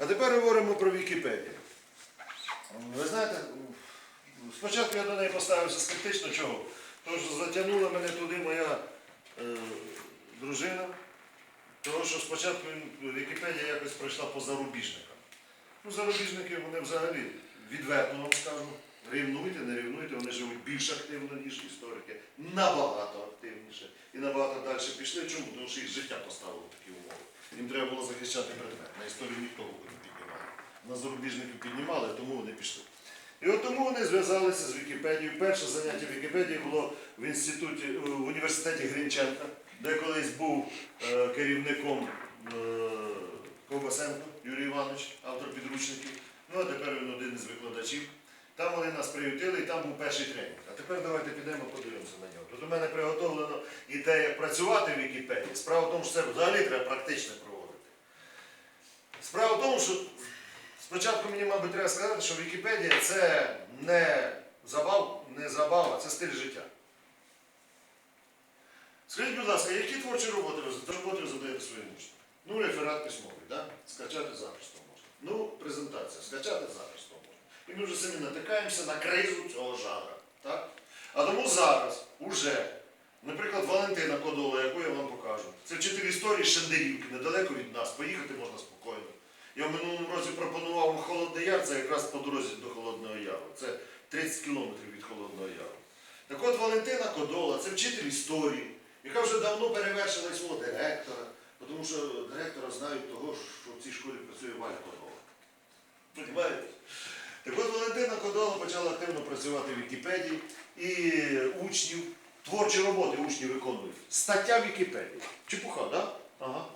А тепер говоримо про Вікіпедію. Ви знаєте, спочатку я до неї поставився скептично, чого? Тому що затягнула мене туди моя е, дружина, тому що спочатку Вікіпедія якось пройшла по зарубіжникам. Ну, зарубіжники вони взагалі відверто вам скажу. Рівнуйте, не рівнуйте, вони живуть більш активно, ніж історики, набагато активніше і набагато далі пішли. Чому? Тому що їх життя поставило такі умови. Їм треба було захищати предмет. На історію ніхто руку не піднімав. На зарубіжників піднімали, тому вони пішли. І от тому вони зв'язалися з Вікіпедією. Перше заняття Вікіпедії було в інституті в університеті Грінченка, де колись був е, керівником е, Ковбасенко Юрій Іванович, автор підручників. Ну а тепер він один із викладачів. Там вони нас приютили і там був перший тренінг. А тепер давайте підемо подивимося на нього. Тут у мене приготовлено ідея працювати в Вікіпедії. Справа в тому, що це взагалі треба практично проводити. Справа в тому, що спочатку мені, мабуть, треба сказати, що Вікіпедія це не забав, не забава, це стиль життя. Скажіть, будь ласка, які творчі роботи ви, задаєте своїм учням? Ну, реферат письмовий, да? скачати запросто можна. Ну, презентація, скачати можна. І ми вже самі натикаємося на кризу цього жанра. Так? А тому зараз уже, наприклад, Валентина Кодола, яку я вам покажу, це вчитель історії Шендерівки, недалеко від нас, поїхати можна спокійно. Я в минулому році пропонував Холодний Яр, це якраз по дорозі до Холодного Яру. Це 30 кілометрів від Холодного Яру. Так от Валентина Кодола, це вчитель історії, яка вже давно перевершила свого директора, тому що директора знають того, що в цій школі працює Валя Кодола. Понимаєте? Так от Валентина Кодола почала активно працювати в Вікіпедії і учнів, творчі роботи учні виконують. Стаття Вікіпедії. Чепуха, так? Да? Ага.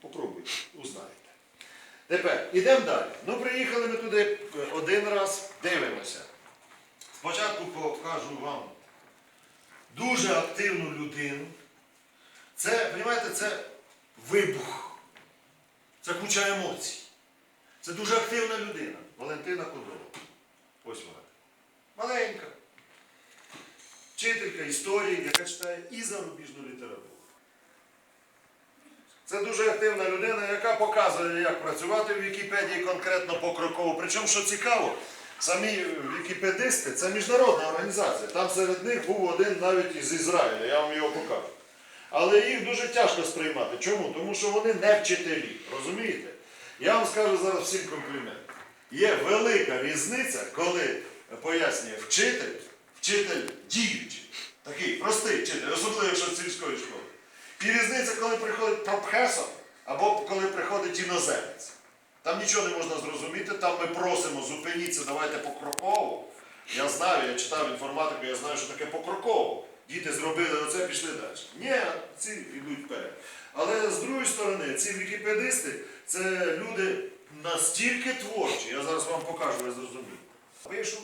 Попробуйте, узнаєте. Тепер ідемо далі. Ну, приїхали ми туди один раз, дивимося. Спочатку покажу вам дуже активну людину. Це, розумієте, це вибух. Це куча емоцій. Це дуже активна людина. Валентина Кодова. Ось вона. Маленька. Вчителька історії, яка читає і зарубіжну літературу. Це дуже активна людина, яка показує, як працювати в Вікіпедії конкретно покроково. Причому, що цікаво, самі вікіпедисти це міжнародна організація. Там серед них був один навіть із Ізраїля, я вам його покажу. Але їх дуже тяжко сприймати. Чому? Тому що вони не вчителі. Розумієте? Я вам скажу зараз всім комплімент. Є велика різниця, коли пояснює вчитель, вчитель діючий, такий простий вчитель, особливо якщо з сільської школи. І різниця, коли приходить професор або коли приходить іноземець. Там нічого не можна зрозуміти, там ми просимо, зупиніться, давайте покроково. Я знаю, я читав інформатику, я знаю, що таке покроково. Діти зробили оце, пішли далі. Ні, ці йдуть вперед. Але з другої сторони, ці вікіпедисти це люди настільки творчі, я зараз вам покажу, ви зрозумієте. Пишу.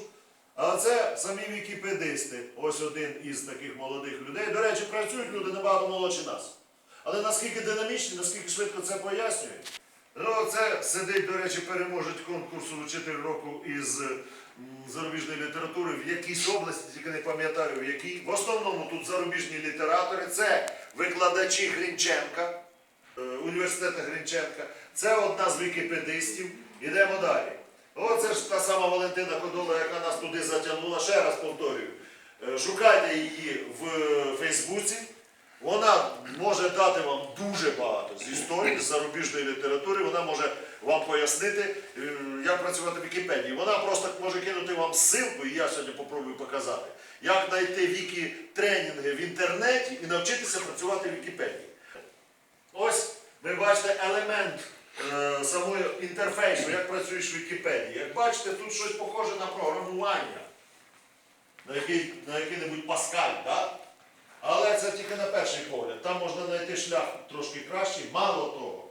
А це самі вікіпедисти. Ось один із таких молодих людей. До речі, працюють люди набагато молодші нас. Але наскільки динамічні, наскільки швидко це пояснюють. Ну, це сидить, до речі, переможець конкурсу «Вчитель року із зарубіжної літератури в якійсь області, тільки не пам'ятаю в якій. В основному тут зарубіжні літератори, це викладачі Грінченка, університету Грінченка. Це одна з вікіпедистів. Ідемо далі. Оце ж та сама Валентина Кодола, яка нас туди затягнула. Ще раз повторюю. Е, Шукайте її в е, Фейсбуці. Вона може дати вам дуже багато з історії, з зарубіжної літератури. Вона може вам пояснити, е, як працювати в Вікіпедії. Вона просто може кинути вам ссылку, і я сьогодні попробую показати, як знайти вікі тренінги в інтернеті і навчитися працювати в Вікіпедії. Ось ви бачите елемент е, самого інтерфейсу, як працюєш в Вікіпедії. Як бачите, тут щось похоже на програмування, на який, на який-небудь Паскаль, так? Але це тільки на перший погляд. Там можна знайти шлях трошки кращий. Мало того.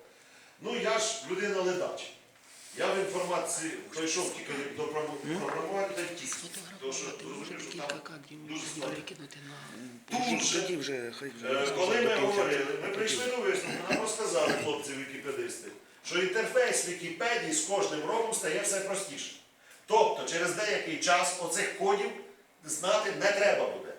Ну я ж людина ледач. Я в інформації прийшов тільки до програму- програмування та й. Тому що розумію, що там дуже складно. Е, Коли ми говорили, ми прийшли до висновку, нам розказали хлопці вікіпедисти, що інтерфейс Вікіпедії з кожним роком стає все простіше. Тобто через деякий час оцих кодів знати не треба буде.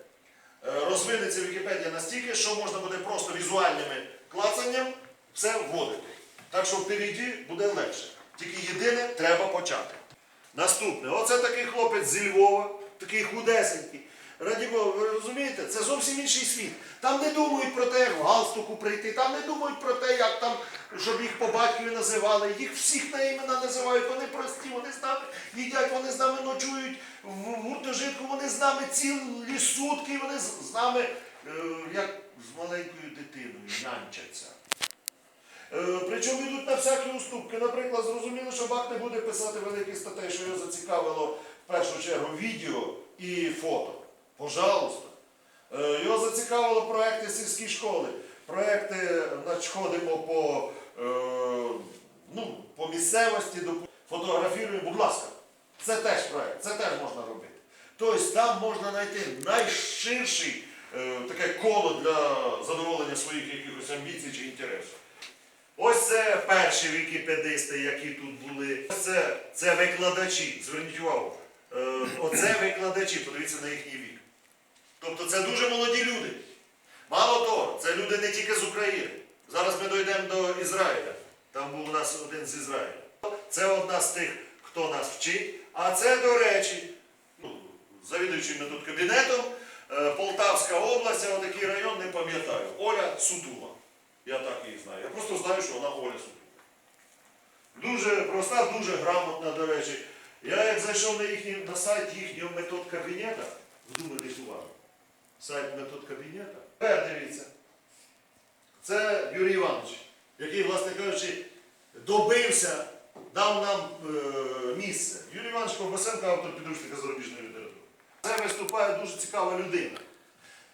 Е, Розвинеться Вікіпедія настільки, що можна буде просто візуальними клацанням все вводити. Так що впереді буде легше. Тільки єдине. треба почати. Наступне, оце такий хлопець зі Львова, такий худесенький. Раді Бога, ви розумієте, це зовсім інший світ. Там не думають про те, як в галстуку прийти, там не думають про те, як там, щоб їх по батькові називали. Їх всіх на імена називають, вони прості, вони з нами їдять, вони з нами ночують в гуртожитку, вони з нами цілі сутки, вони з, нами, е, як з маленькою дитиною, нянчаться. Е, Причому йдуть на всякі уступки. Наприклад, зрозуміло, що Бак не буде писати великих статей, що його зацікавило в першу чергу відео і фото. Пожалуйста. Е, Його зацікавило проекти сільські школи. Проекти, ходимо по, е, ну, по місцевості, фотографіруємо, будь ласка. Це теж проект, це теж можна робити. Тобто там можна знайти найширший таке коло для задоволення своїх якихось амбіцій чи інтересів. Ось це перші вікіпедисти, які тут були. Ось це, це викладачі. Зверніть увагу. Е, оце викладачі, подивіться на їхній вік. Тобто це дуже молоді люди. Мало того, це люди не тільки з України. Зараз ми дійдемо до Ізраїля. Там був у нас один з Ізраїля. Це одна з тих, хто нас вчить. А це, до речі, ну, завідуючий ми тут кабінетом, е, Полтавська область, отакий район не пам'ятаю. Оля Сутула. Я так її знаю. Я просто знаю, що вона Оля Сутула. Дуже проста, дуже грамотна, до речі. Я як зайшов на, їхній, на сайт їхнього метод кабінета, вдумайтесь увагу. Сайт метод кабінета. Тепер дивіться. Це Юрій Іванович, який, власне кажучи, добився, дав нам е, місце. Юрій Іванович Ковбасенко, автор підручника зарубіжної літератури. Це виступає дуже цікава людина.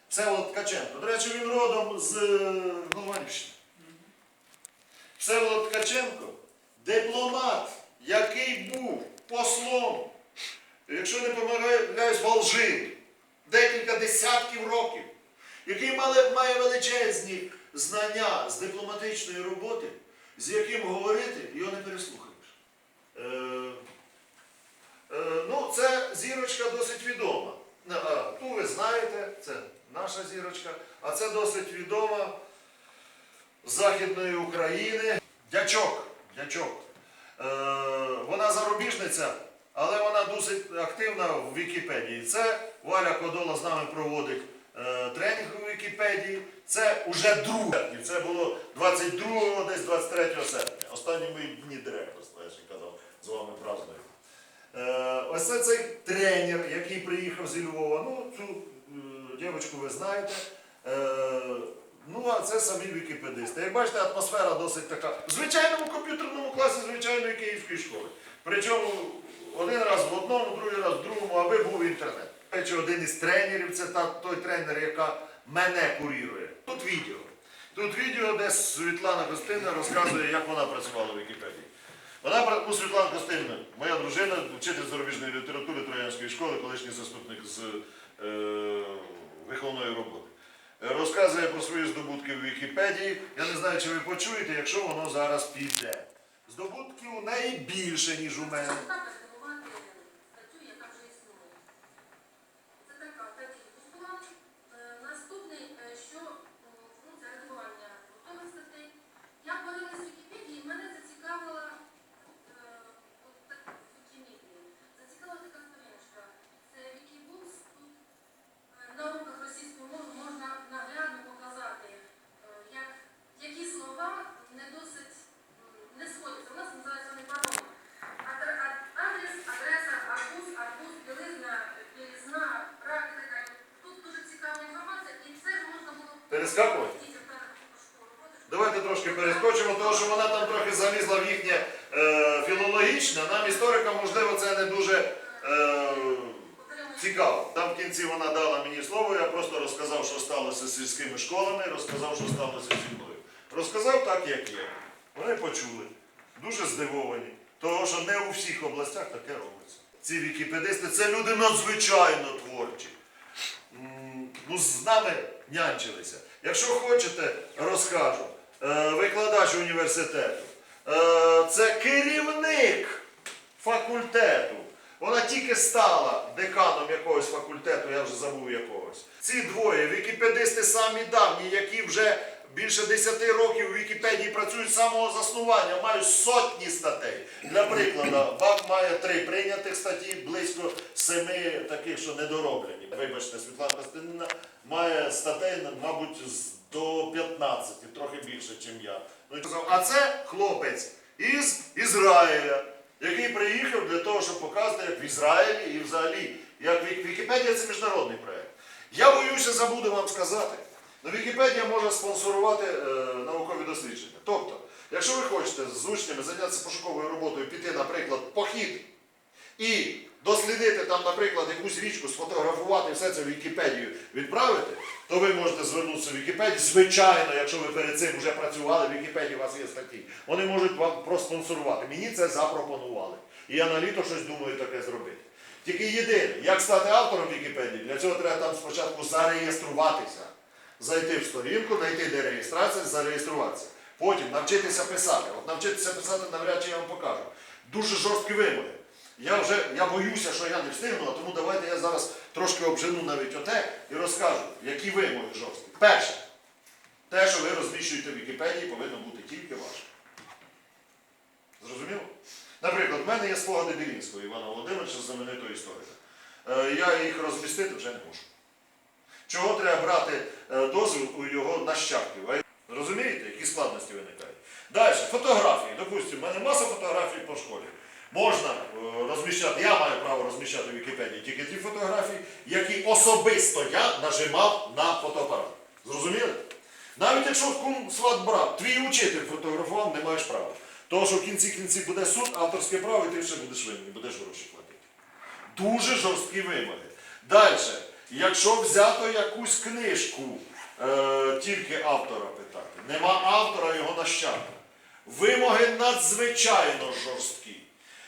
Всеволод Ткаченко. До речі, він родом з е, Голованівщини. Всеволод Ткаченко дипломат, який був послом, якщо не помиляюсь, в Алжирі, декілька десятків років, який має, має величезні знання з дипломатичної роботи, з яким говорити, його не переслухаєш. Е, е, ну, це зірочка досить відома. Е, а, Ту ви знаєте, це наша зірочка, а це досить відома Західної України. Дячок. Дячок. Е, вона зарубіжниця, але вона досить активна в Вікіпедії. Це Валя Кодола з нами проводить е, тренінг у Вікіпедії. Це вже друге. Це було 22 десь 23 серпня. Останні мої дні директор, знаєш, я казав, з вами праздную. Е, ось це цей тренер, який приїхав зі Львова. Ну, цю е, дівчинку ви знаєте. Е, ну, а це самі вікіпедисти. Як бачите, атмосфера досить така. В звичайному комп'ютерному класі звичайної київської школи. Причому один раз в одному, другий раз в другому, аби був інтернет. Речі, один із тренерів, це та, той тренер, яка мене курірує. Тут відео. Тут відео, де Світлана Костина розказує, як вона працювала в Вікіпедії. Вона ну, Світлана Костинівна, моя дружина, вчитель зарубіжної літератури Троянської школи, колишній заступник з е, виховної роботи. Е, Розказує про свої здобутки в Вікіпедії. Я не знаю, чи ви почуєте, якщо воно зараз піде. Здобутків у неї більше, ніж у мене. Також формувати статтю, яка вже існує. Це така стаття була. Е, Наступний, е, що м, функція редагування готових статей. Я подивилась в Вікіпедії, мене зацікавила е, от так, Вікімедії. Зацікавила така сторіночка. Це Вікібукс. Тут е, на уроках російської мови можна наглядно показати, е, як, які слова не досить м, не сходяться. У нас називається вони пароми. Адре- а- Адрес, адреса, арбуз, арбуз, білизна, білизна, практика. Тут дуже цікава інформація, і це ж можна ходиш. Давайте трошки перескочимо, тому що вона там трохи залізла в їхнє е, філологічне. Нам, історикам, можливо, це не дуже е, цікаво. Там в кінці вона дала мені слово, я просто розказав, що сталося з сільськими школами, розказав, що сталося зі мною. Розказав так, як є. Вони почули, дуже здивовані, того, що не у всіх областях таке робиться. Ці вікіпедисти це люди надзвичайно творчі. Ну, з нами нянчилися. Якщо хочете, розкажу. Е, Викладач університету. Е, Це керівник факультету. Вона тільки стала деканом якогось факультету, я вже забув якогось. Ці двоє вікіпедисти самі давні, які вже більше 10 років у Вікіпедії працюю з самого заснування, маю сотні статей. Для прикладу, ВАК має три прийнятих статті, близько семи таких, що недороблені. Вибачте, Світлана Костянтинівна має статей, мабуть, до 15, трохи більше, ніж я. Ну, А це хлопець із Ізраїля, який приїхав для того, щоб показати, як в Ізраїлі і взагалі, як Вікіпедія це міжнародний проєкт. Я боюся, забуду вам сказати. Ну, Вікіпедія може спонсорувати е, наукові дослідження. Тобто, якщо ви хочете з учнями зайнятися пошуковою роботою, піти, наприклад, похід і дослідити там, наприклад, якусь річку, сфотографувати все це в Вікіпедію відправити, то ви можете звернутися в Вікіпедію. Звичайно, якщо ви перед цим вже працювали, в Вікіпедії у вас є статті. Вони можуть вам проспонсорувати. Мені це запропонували. І я на літо щось думаю таке зробити. Тільки єдине, як стати автором Вікіпедії, для цього треба там спочатку зареєструватися. Зайти в сторінку, знайти де реєстрація, зареєструватися. Потім навчитися писати. От навчитися писати навряд чи я вам покажу. Дуже жорсткі вимоги. Я вже я боюся, що я не встигну, а тому давайте я зараз трошки обжену навіть оте і розкажу, які вимоги жорсткі. Перше, те, що ви розміщуєте в Вікіпедії, повинно бути тільки ваше. Зрозуміло? Наприклад, в мене є спогади Білінського Івана Володимировича, знаменитого історика. Е, Я їх розмістити вже не можу. Чого треба брати е, дозвіл у його нащадків? Розумієте, які складності виникають? Далі, фотографії. Допустимо, в мене маса фотографій по школі. Можна е, розміщати, я маю право розміщати в Вікіпедії тільки ті фотографії, які особисто я нажимав на фотоапарат. Зрозуміли? Навіть якщо кум сват брат, твій учитель фотографував, не маєш права. Тому що в кінці кінці буде суд, авторське право, і ти ще будеш винний, будеш гроші платити. Дуже жорсткі вимоги. Далі, якщо взято якусь книжку, е, тільки автора питати, нема автора його нащадка. Вимоги надзвичайно жорсткі.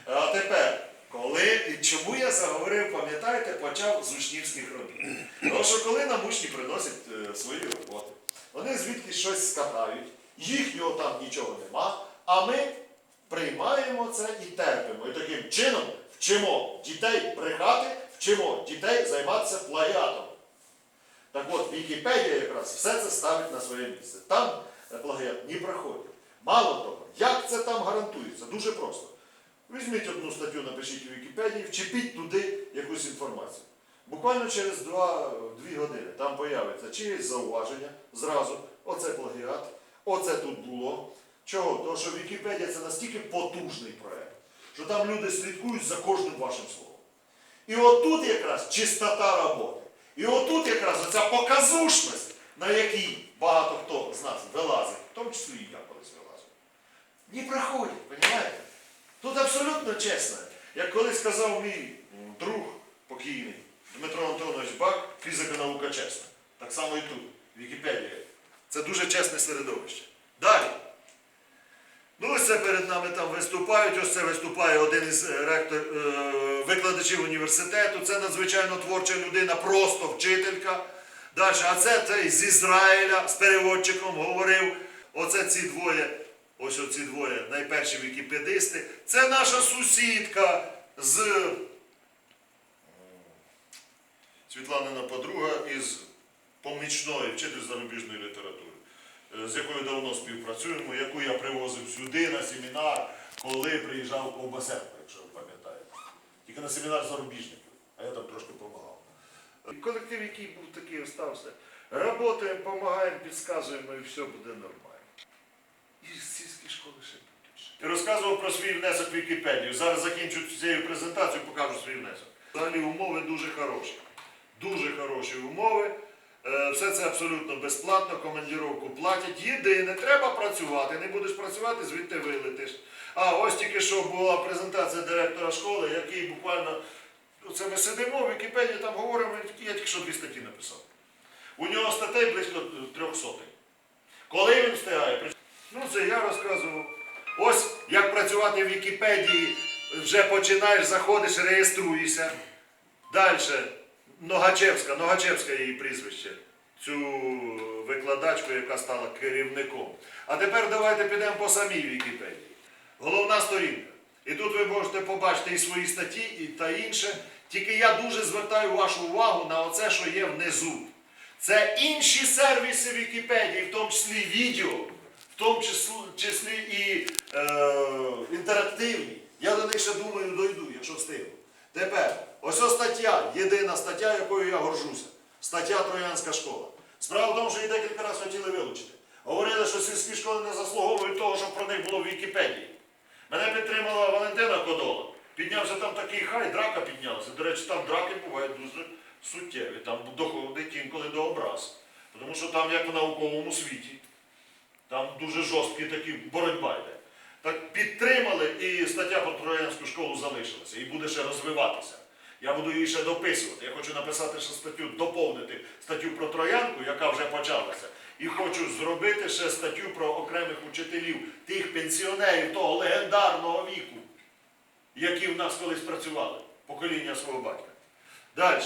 А тепер, коли і чому я заговорив, пам'ятаєте, почав з учнівських робіт. Тому що коли нам учні приносять е, свої роботи, вони звідки щось скатають, їхнього там нічого нема, а ми приймаємо це і терпимо. І таким чином вчимо дітей брехати, вчимо дітей займатися плагіатом. Так от, Вікіпедія якраз все це ставить на своє місце. Там е, плагіат не проходить. Мало того, як це там гарантується? Дуже просто. Візьміть одну статтю, напишіть у Вікіпедії, вчепіть туди якусь інформацію. Буквально через 2 години там появиться чиєсь зауваження зразу, оце плагіат, оце тут було. Чого? Тому що Вікіпедія це настільки потужний проект, що там люди слідкують за кожним вашим словом. І отут якраз чистота роботи. І отут якраз оця показушність, на якій багато хто з нас вилазить, в тому числі і я колись вилазив, не проходить, розумієте? Тут абсолютно чесно. Як колись сказав мій друг покійний Дмитро Антонович Бак, фізика наука чесна. Так само і тут, Вікіпедія. Це дуже чесне середовище. Далі. Ну, ось це перед нами там виступають. Ось це виступає один із е, ректор, е, викладачів університету. Це надзвичайно творча людина, просто вчителька. Далі, а це цей з Ізраїля з переводчиком говорив. Оце ці двоє, ось оці двоє найперші вікіпедисти. Це наша сусідка з Світланина подруга із помічної вчитель зарубіжної літератури е, з якою давно співпрацюємо, яку я привозив сюди на семінар, коли приїжджав Ковбасенко, якщо ви пам'ятаєте. Тільки на семінар зарубіжників, а я там трошки допомагав. Колектив, який був такий, остався. Работаємо, допомагаємо, підказуємо і все буде нормально. І з сільської школи ще будуть. Я розказував про свій внесок в Вікіпедію. Зараз закінчу цією презентацією, покажу свій внесок. Взагалі умови дуже хороші. Дуже хороші умови. Е, Все це абсолютно безплатно, командіровку платять. Єдине, треба працювати. Не будеш працювати, звідти вилетиш. А ось тільки що була презентація директора школи, який буквально. Оце ми сидимо в Вікіпедії, там говоримо, я тільки що дві статті написав. У нього статей близько трьох сотень. Коли він встигає? Ну, це я розказував. Ось як працювати в Вікіпедії, вже починаєш, заходиш, реєструєшся. Далі. Ногачевська, Ногачевська її прізвище. Цю викладачку, яка стала керівником. А тепер давайте підемо по самій Вікіпедії. Головна сторінка. І тут ви можете побачити і свої статті, і та інше. Тільки я дуже звертаю вашу увагу на оце, що є внизу. Це інші сервіси Вікіпедії, в тому числі відео, в тому числі, і е, інтерактивні. Я до них ще думаю дойду, якщо встигну. Тепер, ось ось стаття, єдина стаття, якою я горжуся. Стаття Троянська школа. Справа в тому, що її декілька разів хотіли вилучити. Говорили, що сільські школи не заслуговують того, щоб про них було в Вікіпедії. Мене підтримала Валентина Кодола. Піднявся там такий хай, драка піднялася. До речі, там драки бувають дуже суттєві. Там доходить інколи до образ. Тому що там, як в науковому світі, там дуже жорсткі такі боротьба йде. Так підтримали і стаття про Троянську школу залишилася і буде ще розвиватися. Я буду її ще дописувати. Я хочу написати ще статтю, доповнити статтю про Троянку, яка вже почалася. І хочу зробити ще статтю про окремих учителів, тих пенсіонерів того легендарного віку, які в нас колись працювали, покоління свого батька. Далі.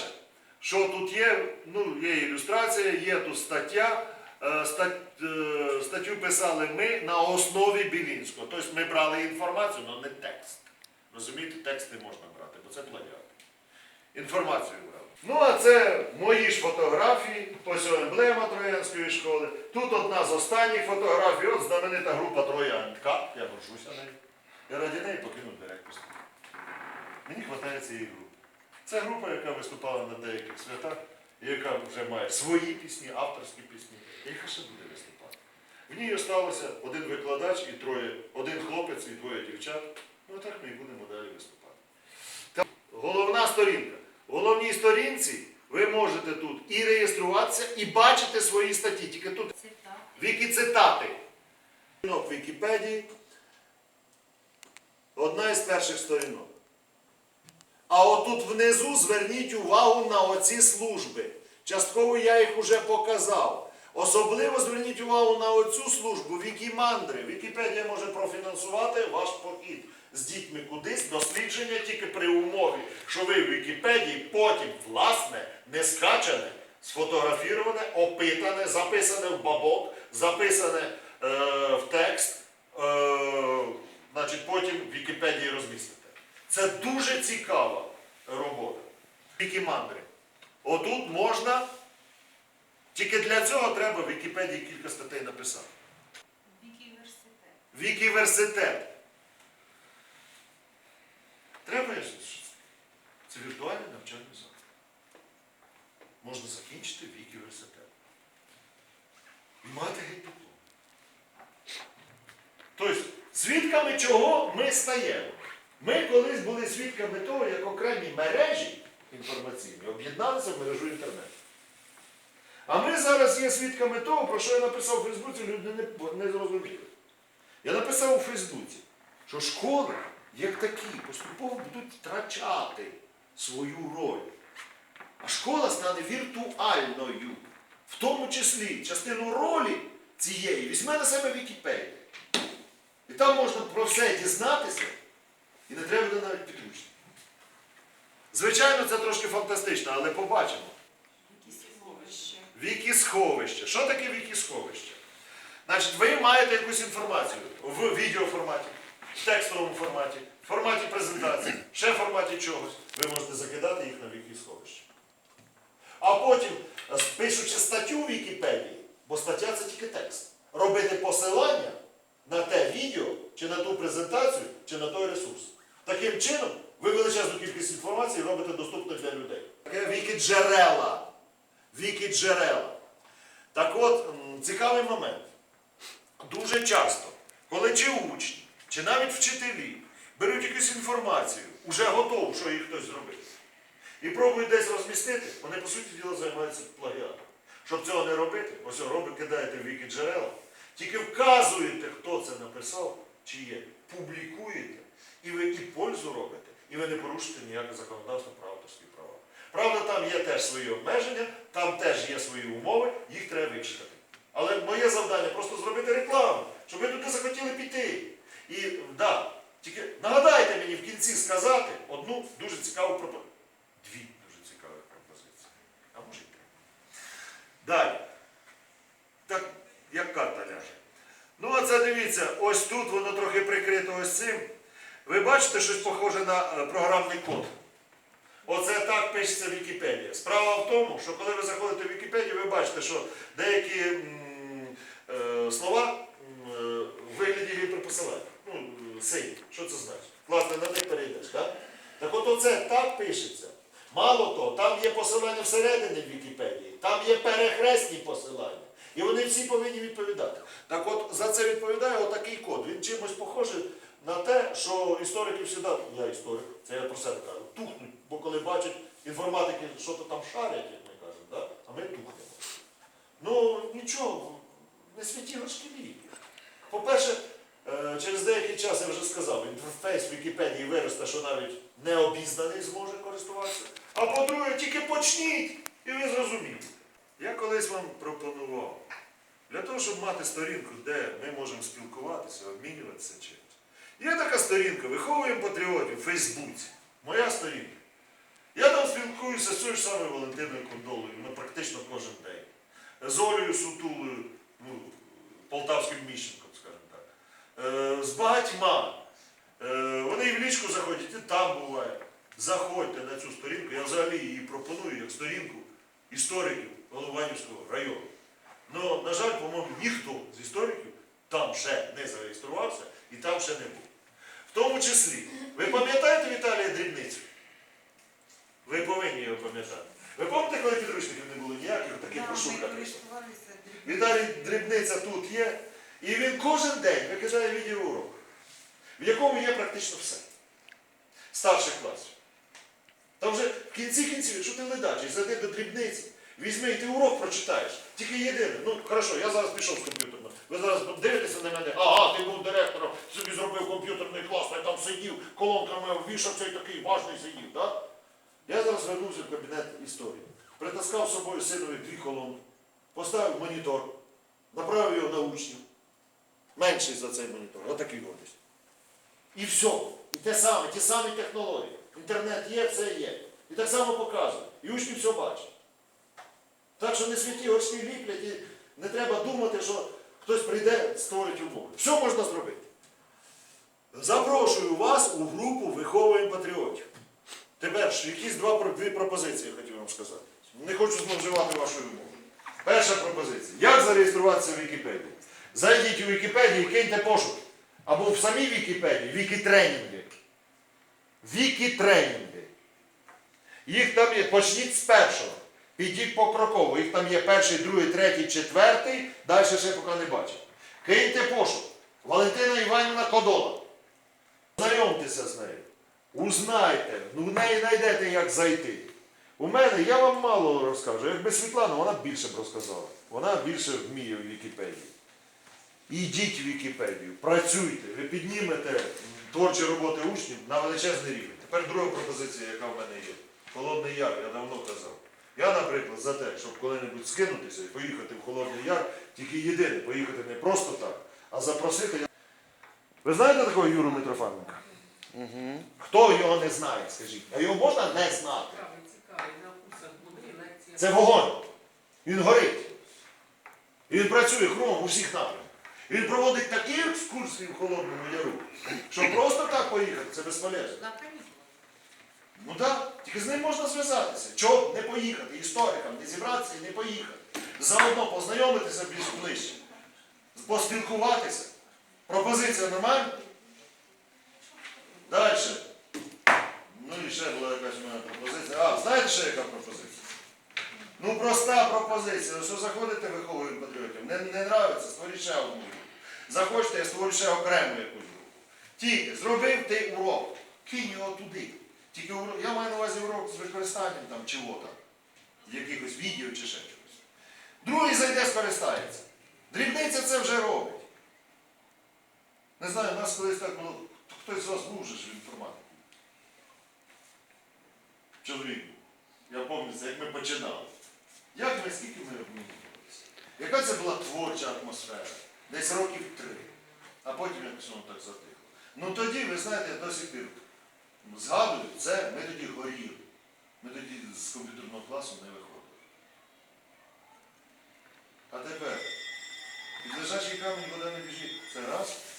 Що тут є? Ну, є ілюстрація, є тут стаття. Е, е, Статтю писали ми на основі Білінського. Тобто ми брали інформацію, але не текст. Розумієте, текст не можна брати, бо це плагіат. Інформацію брали. Ну, а це мої ж фотографії, ось емблема Троянської школи. Тут одна з останніх фотографій, от знаменита група Троянка. Я горжуся нею. Я раді неї покинув директорство. Мені вистачає цієї групи. Це група, яка виступала на деяких святах, яка вже має свої пісні, авторські пісні, яка ще буде виступати. В ній залишилося один викладач і троє, один хлопець і двоє дівчат. Ну так ми і будемо далі виступати. Головна сторінка. В головній сторінці ви можете тут і реєструватися, і бачити свої статті. Тільки тут вікі-цитати. В Вікіпедії одна із перших сторінок. А отут внизу зверніть увагу на оці служби. Частково я їх уже показав. Особливо зверніть увагу на оцю службу Вікімандри. Вікіпедія може профінансувати ваш похід з дітьми кудись, дослідження тільки при умові, що ви в Вікіпедії потім, власне, не скачане, сфотографіроване, опитане, записане в бабок, записане е, в текст, е, значить, потім в Вікіпедії розмістите. Це дуже цікава робота. Вікімандри. Отут можна, тільки для цього треба в Вікіпедії кілька статей написати. Віківерситет. Віківерситет. Треба щось? Це віртуальний навчальний заклад. Можна закінчити віківерситет. І мати геть диплом. Тобто, свідками чого ми стаємо? Ми колись були свідками того, як окремі мережі інформаційні об'єдналися в мережу інтернету. А ми зараз є свідками того, про що я написав у Фейсбуці, люди не, не зрозуміли. Я написав у Фейсбуці, що школи, як такі, поступово будуть втрачати свою роль. А школа стане віртуальною. В тому числі частину ролі цієї візьме на себе Вікіпедія. І там можна про все дізнатися, і не треба буде навіть підручник. Звичайно, це трошки фантастично, але побачимо. Вікісховище. Вікісховище. Що таке вікісховище? Значить, ви маєте якусь інформацію в відеоформаті, в текстовому форматі, в форматі презентації, ще в форматі чогось. Ви можете закидати їх на вікісховище. А потім, е, пишучи статтю в Вікіпедії, бо стаття це тільки текст, робити посилання на те відео, чи на ту презентацію, чи на той ресурс. Таким чином, ви величезну кількість інформації робите доступною для людей. Таке вікіджерела. Вікіджерела. Так от, цікавий момент. Дуже часто, коли чи учні, чи навіть вчителі беруть якусь інформацію, уже готову, що їй хтось зробив, і пробують десь розмістити, вони, по суті діла, займаються плагіатом. Щоб цього не робити, ось робите, кидаєте в віки джерела, тільки вказуєте, хто це написав, чи є, публікуєте, і ви і пользу робите, і ви не порушите ніяке законодавство про авторські права. Правда, там є теж свої обмеження, там теж є свої умови, їх треба вичитати. Але моє завдання просто зробити рекламу, щоб ви туди захотіли піти. І да, тільки нагадайте мені в кінці сказати одну дуже цікаву пропозицію. Дві дуже цікаві пропозиції. А може й три. Далі. Так, як карта ляже. Ну, а це дивіться, ось тут воно трохи прикрито ось цим. Ви бачите щось похоже на е, програмний код. Оце так пишеться Вікіпедія. Справа в тому, що коли ви заходите в Вікіпедію, ви бачите, що деякі е, слова м, е, вигляді гіперпосилання. Ну, сині. Що це значить? Власне, на них перейдеш, так? Так от оце так пишеться. Мало того, там є посилання всередині в Вікіпедії, там є перехресні посилання. І вони всі повинні відповідати. Так от за це відповідає отакий код. Він чимось похожий на те, що історики завжди, я історик, це я про себе кажу, тухнуть, бо коли бачать інформатики, що то там шарять, як ми кажемо, да? а ми тухнемо. Ну нічого, не святі горшки ліки. По-перше, е, через деякий час я вже сказав, інтерфейс Вікіпедії виросте, що навіть необізнаний зможе користуватися. А по-друге, тільки почніть, і ви зрозумієте. Я колись вам пропонував, для того, щоб мати сторінку, де ми можемо спілкуватися, обмінюватися чимось. Є така сторінка, виховуємо патріотів в Фейсбуці. Моя сторінка. Я там спілкуюся з цією ж самою Валентиною Кондолою, ну, практично кожен день. З Олею Сутулою, ну, полтавським міщенком, скажімо так. Е, з багатьма. Е, вони і в лічку заходять, і там буває. Заходьте на цю сторінку. Я взагалі її пропоную як сторінку істориків Голованівського району. Ну, на жаль, по-моєму, ніхто з істориків там ще не зареєструвався і там ще не був. В тому числі, ви пам'ятаєте Віталія Дрібницю? Ви повинні його пам'ятати. Ви пам'ятаєте, коли підручників не було ніяких, таких дрібними. Віталій Дрібниця тут є, і він кожен день викидає відеоурок, в якому є практично все. Старших класів. Там вже в кінці кінців, якщо ти ледачий, зайди до дрібниці, візьми і ти урок прочитаєш. Тільки єдине. Ну, хорошо, я зараз пішов з комп'ютерного. Ви зараз дивитеся на мене, ага, ти був директором, собі зробив комп'ютерний клас, я там сидів, колонками вішав цей такий важний сидів. Да? Я зараз вернувся в кабінет історії. Притаскав з собою синові дві колонки, поставив монітор, направив його на учнів. Менший за цей монітор, отакий ось. І все. І те саме, ті самі технології. Інтернет є, все є. І так само показує. І учні все бачать. Так що не святі горшки ліплять і не треба думати, що хтось прийде, створить умови. Все можна зробити. Запрошую вас у групу Виховуємо патріотів. Тепер ж якісь два, дві пропозиції хотів вам сказати. Не хочу зловживати вашою мовою. Перша пропозиція. Як зареєструватися в Вікіпедії? Зайдіть у Вікіпедію і киньте пошук. Або в самій Вікіпедії Вікітренінги. Вікітренінги. Їх там є, почніть з першого. Підіть покроково. Їх там є перший, другий, третій, четвертий. Далі ще поки не бачив. Киньте пошук. Валентина Іванівна Кодола. Знайомтеся з нею. Узнайте, ну в неї знайдете, як зайти. У мене, я вам мало розкажу. Якби Світлана, вона б більше б розказала. Вона більше вміє в Вікіпедії. Ідіть в Вікіпедію, працюйте, ви піднімете творчі роботи учнів на величезний рівень. Тепер друга пропозиція, яка в мене є. Холодний Яр, я давно казав. Я, наприклад, за те, щоб коли-небудь скинутися і поїхати в Холодний Яр, тільки єдине, поїхати не просто так, а запросити. Ви знаєте такого Юру Митрофаненка? Хто його не знає, скажіть? А його можна не знати. Це вогонь. Він горить. І він працює кругом у всіх напрямках. Він проводить такі екскурсії в Холодному Яру, що просто так поїхати це безполезно. Ну так, тільки з ним можна зв'язатися. Чого не поїхати? Історикам, не зібратися і не поїхати. Заодно познайомитися більш ближче, поспілкуватися. Пропозиція нормальна? Далі. Ну і ще була якась мене пропозиція. А, знаєте ще яка пропозиція? Ну проста пропозиція. Що заходите, виховуємо патріотів. Не, не нравиться, створіть ще одну групу. Захочете, я створю ще окрему якусь групу. Тільки зробив ти урок, кинь його туди. Тільки урок, я маю на увазі урок з використанням там чого-то, якихось відео чи ще чогось. Другий зайде, скористається. Дрібниця це вже робить. Не знаю, у нас колись так було, хтось з вас був вже ж в інформатиці. Чоловік. Я пам'ятаю, як ми починали. Як ми, скільки ми обмінювалися? Яка це була творча атмосфера? Десь років три. А потім якось воно так затихло. Ну тоді, ви знаєте, я до пір згадую, це ми тоді горіли. Ми тоді з комп'ютерного класу не виходили. А тепер, під лежачий камінь вода не біжить. Це раз.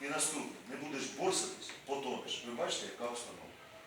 І наступне. Не будеш борсатись, потонеш. Ви бачите, яка обстановка.